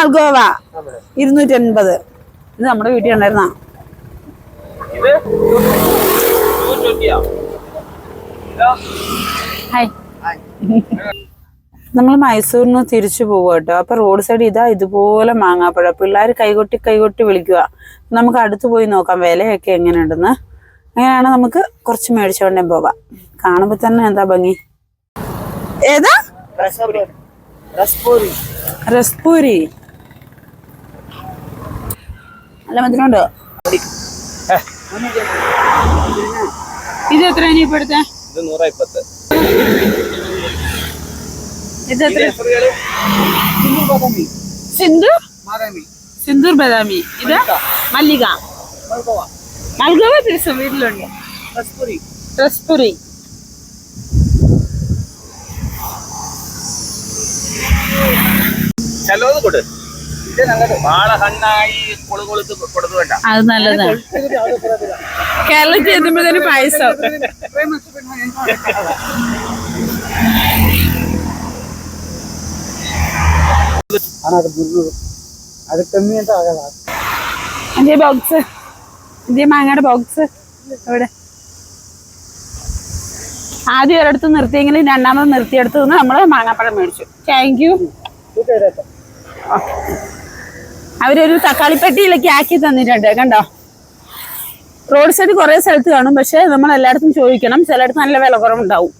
മൽഗോവ ഇരുന്നൂറ്റി എൺപത് ഇത് നമ്മുടെ വീട്ടിൽ ഉണ്ടായിരുന്ന? ഹായ്. നമ്മൾ മൈസൂരിന് തിരിച്ചു പോവുക കേട്ടോ. അപ്പൊ റോഡ് സൈഡ് ഇതാ ഇതുപോലെ മാങ്ങാപ്പഴം. പിള്ളേർ കൈകൊട്ടി കൈകൊട്ടി വിളിക്കുക. നമുക്ക് അടുത്ത് പോയി നോക്കാം. വിലയൊക്കെ എങ്ങനെയുണ്ടെന്ന്. അങ്ങനെയാണ് നമുക്ക് കുറച്ച് മേടിച്ചോണ്ടേ പോവാം. കാണുമ്പോ തന്നെ എന്താ ഭംഗി? ഏതാ? റസ്പൂരി നല്ല മധുരമുണ്ടോ. ഇത് എത്ര ഇപ്പൊ എടുത്തേ? ഇത് എത്ര? സിന്ധു സിന്ദൂർ ബദാമി. ഇത് മല്ലിക. മൽഗോവ. തിരിച്ചു വീട്ടിലുണ്ട്. റസ്പുരി ചെലവത് കൊടു. അത് നല്ലതാണ് കേരളത്തിൽ എത്തുമ്പോഴത്തേന് പായസം അത് കമ്മി ആകല ഇതേ ബോക്സ് ഇതേ മാങ്ങയുടെ ബോക്സ് അവിടെ ആദ്യം ഒരിടത്ത് നിർത്തിയെങ്കിലും രണ്ടാമത് നിർത്തിയെടുത്ത് നിന്ന് നമ്മൾ മാങ്ങാപ്പഴം മേടിച്ചു. താങ്ക് യു ഓക്കെ അവരൊരു തക്കാളിപ്പെട്ടിയിലൊക്കെ ആക്കി തന്നിട്ടുണ്ട് കണ്ടോ? റോഡ് സൈഡ് കുറെ സ്ഥലത്ത് കാണും പക്ഷെ നമ്മൾ എല്ലായിടത്തും ചോദിക്കണം ചിലയിടത്ത് നല്ല വില കുറവുണ്ടാവും.